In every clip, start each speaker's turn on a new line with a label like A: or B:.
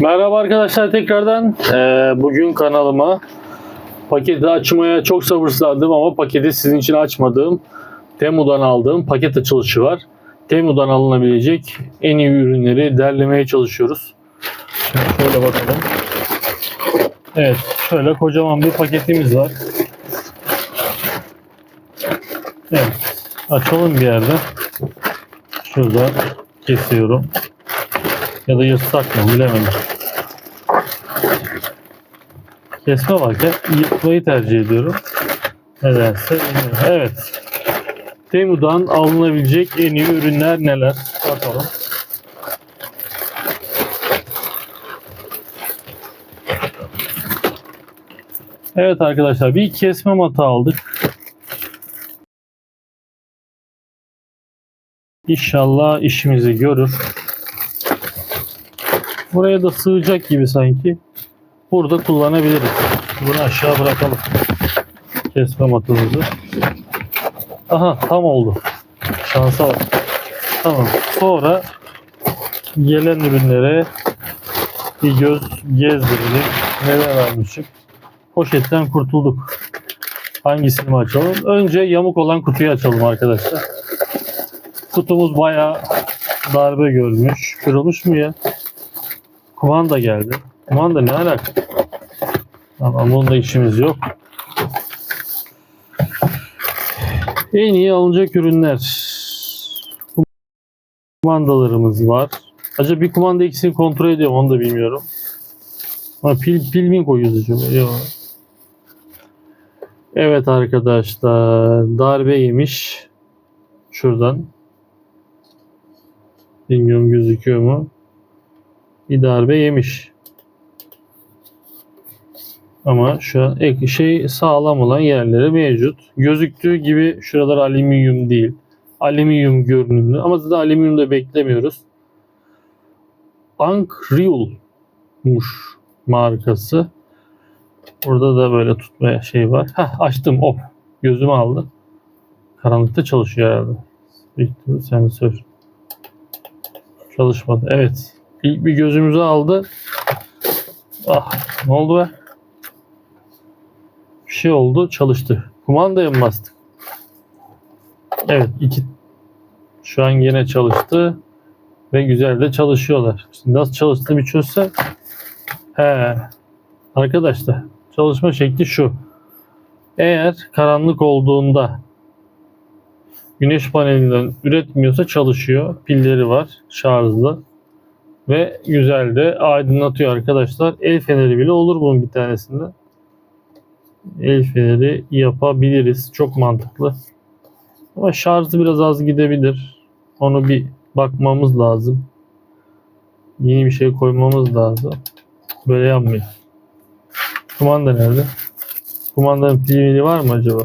A: Merhaba arkadaşlar tekrardan. Ee, bugün kanalıma paketi açmaya çok sabırsızlandım ama paketi sizin için açmadığım Temu'dan aldığım paket açılışı var. Temu'dan alınabilecek en iyi ürünleri derlemeye çalışıyoruz. Şöyle bakalım. Evet şöyle kocaman bir paketimiz var. Evet açalım bir yerde. Şurada kesiyorum. Ya da yırtsak mı bilemedim. Kesme varken yırtmayı tercih ediyorum. Nedense bilmiyorum. Evet. Temu'dan alınabilecek en iyi ürünler neler? Bakalım. Evet arkadaşlar bir kesme mata aldık. İnşallah işimizi görür. Buraya da sığacak gibi sanki. Burada kullanabiliriz. Bunu aşağı bırakalım. Kesme matımızı. Aha tam oldu. Şansa bak. Tamam. Sonra gelen ürünlere bir göz gezdirelim. Neler almışık. Poşetten kurtulduk. Hangisini açalım? Önce yamuk olan kutuyu açalım arkadaşlar. Kutumuz bayağı darbe görmüş. Kırılmış mı ya? Kumanda geldi. Kumanda ne alaka? Ama bunda işimiz yok. En iyi alınacak ürünler. Kumandalarımız var. Acaba bir kumanda ikisini kontrol ediyorum onu da bilmiyorum. Ama pil, pil mi koyuyoruz acaba? Yok. Evet arkadaşlar darbe yemiş. Şuradan. Bilmiyorum gözüküyor mu? Bir darbe yemiş. Ama şu ek şey sağlam olan yerleri mevcut. Gözüktüğü gibi şuralar alüminyum değil. Alüminyum görünümlü ama zaten alüminyum da beklemiyoruz. Ankriul'muş markası. Burada da böyle tutmaya şey var. Heh, açtım. Hop. Gözümü aldı. Karanlıkta çalışıyor herhalde. Sensör. Çalışmadı. Evet. İlk bir gözümüzü aldı. Ah ne oldu be? Bir şey oldu çalıştı. Kumandaya mı bastık? Evet iki şu an yine çalıştı ve güzel de çalışıyorlar. Şimdi nasıl çalıştığını bir çözsem. He. Arkadaşlar çalışma şekli şu. Eğer karanlık olduğunda güneş panelinden üretmiyorsa çalışıyor. Pilleri var şarjlı ve güzel de aydınlatıyor arkadaşlar. El feneri bile olur bunun bir tanesinde. El feneri yapabiliriz. Çok mantıklı. Ama şarjı biraz az gidebilir. Onu bir bakmamız lazım. Yeni bir şey koymamız lazım. Böyle yapmıyor. Kumanda nerede? Kumandanın pili var mı acaba?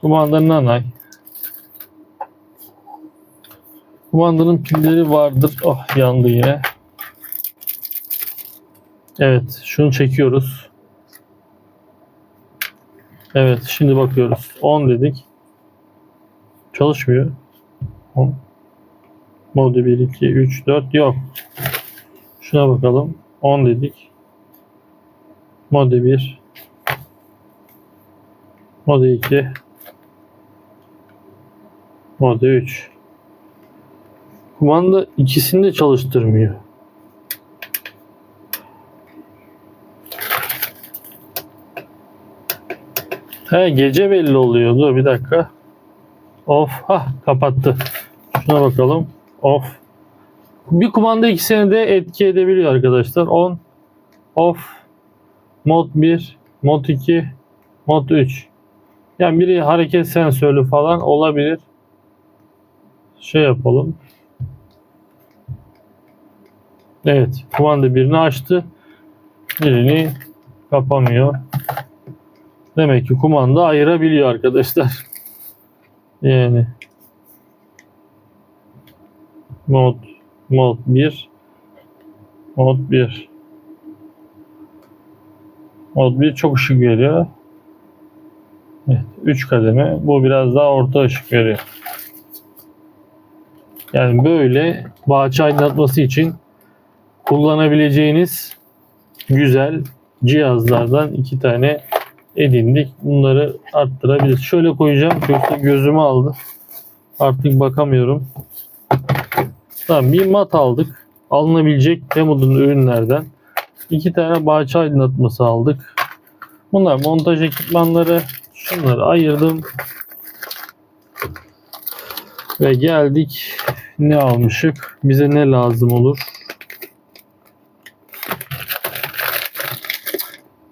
A: Kumandanın nanay. Kumandanın pilleri vardır. Oh yandı yine. Evet şunu çekiyoruz. Evet şimdi bakıyoruz. 10 dedik. Çalışmıyor. 10. Mode 1, 2, 3, 4 yok. Şuna bakalım. 10 dedik. Mode 1. Mode 2. Mode 3. Kumanda ikisini de çalıştırmıyor. He gece belli oluyor. Dur bir dakika. Off. Hah kapattı. Şuna bakalım. Off. Bir kumanda ikisini de etki edebiliyor arkadaşlar. On. Off. Mod 1. Mod 2. Mod 3. Yani biri hareket sensörlü falan olabilir. Şey yapalım. Evet. Kumanda birini açtı. Birini kapamıyor. Demek ki kumanda ayırabiliyor arkadaşlar. Yani mod mod 1 mod 1 mod 1 çok ışık veriyor. Evet, 3 kademe. Bu biraz daha orta ışık veriyor. Yani böyle bahçe aydınlatması için kullanabileceğiniz güzel cihazlardan iki tane edindik. Bunları arttırabiliriz. Şöyle koyacağım. Yoksa gözümü aldı. Artık bakamıyorum. Tamam bir mat aldık. Alınabilecek Temu'nun ürünlerden. iki tane bahçe aydınlatması aldık. Bunlar montaj ekipmanları. Şunları ayırdım. Ve geldik. Ne almışık? Bize ne lazım olur?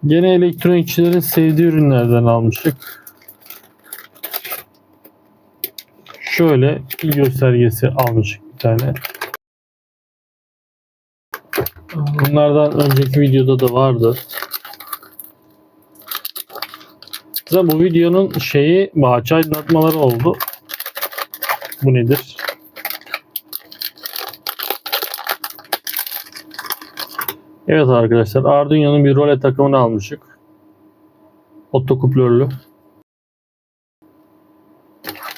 A: Gene elektronikçilerin sevdiği ürünlerden almıştık. Şöyle bir göstergesi almıştık bir tane. Bunlardan önceki videoda da vardı. Zaten bu videonun şeyi bahçe aydınlatmaları oldu. Bu nedir? Evet arkadaşlar Arduino'nun bir role takımını almışık. Otokuplörlü.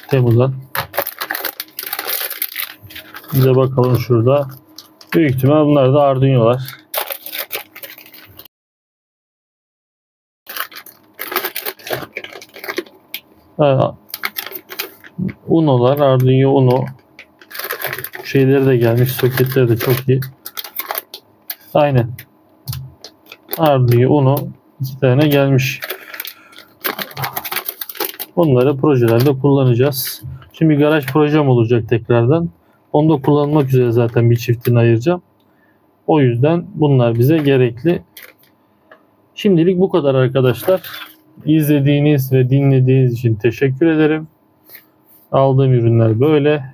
A: Temmuz'dan. Bize bakalım şurada. Büyük ihtimal bunlar da Arduino'lar. Uno'lar, Arduino Uno. Şeyleri de gelmiş, soketleri de çok iyi. Aynen. Arduino Uno iki tane gelmiş. Bunları projelerde kullanacağız. Şimdi garaj projem olacak tekrardan. Onu da kullanmak üzere zaten bir çiftini ayıracağım. O yüzden bunlar bize gerekli. Şimdilik bu kadar arkadaşlar. İzlediğiniz ve dinlediğiniz için teşekkür ederim. Aldığım ürünler böyle.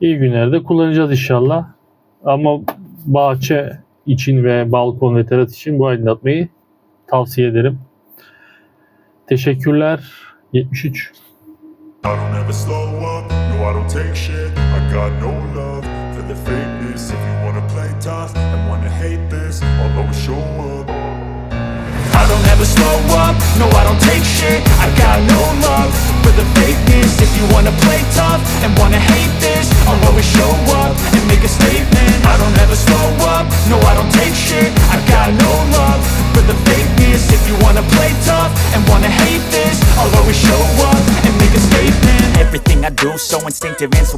A: İyi günlerde kullanacağız inşallah. Ama bahçe için ve balkon ve teras için bu aydınlatmayı tavsiye ederim. Teşekkürler. 73.
B: I don't ever slow up, no I don't take shit. I got no love for the fakeness. If you wanna play tough and wanna hate this I'll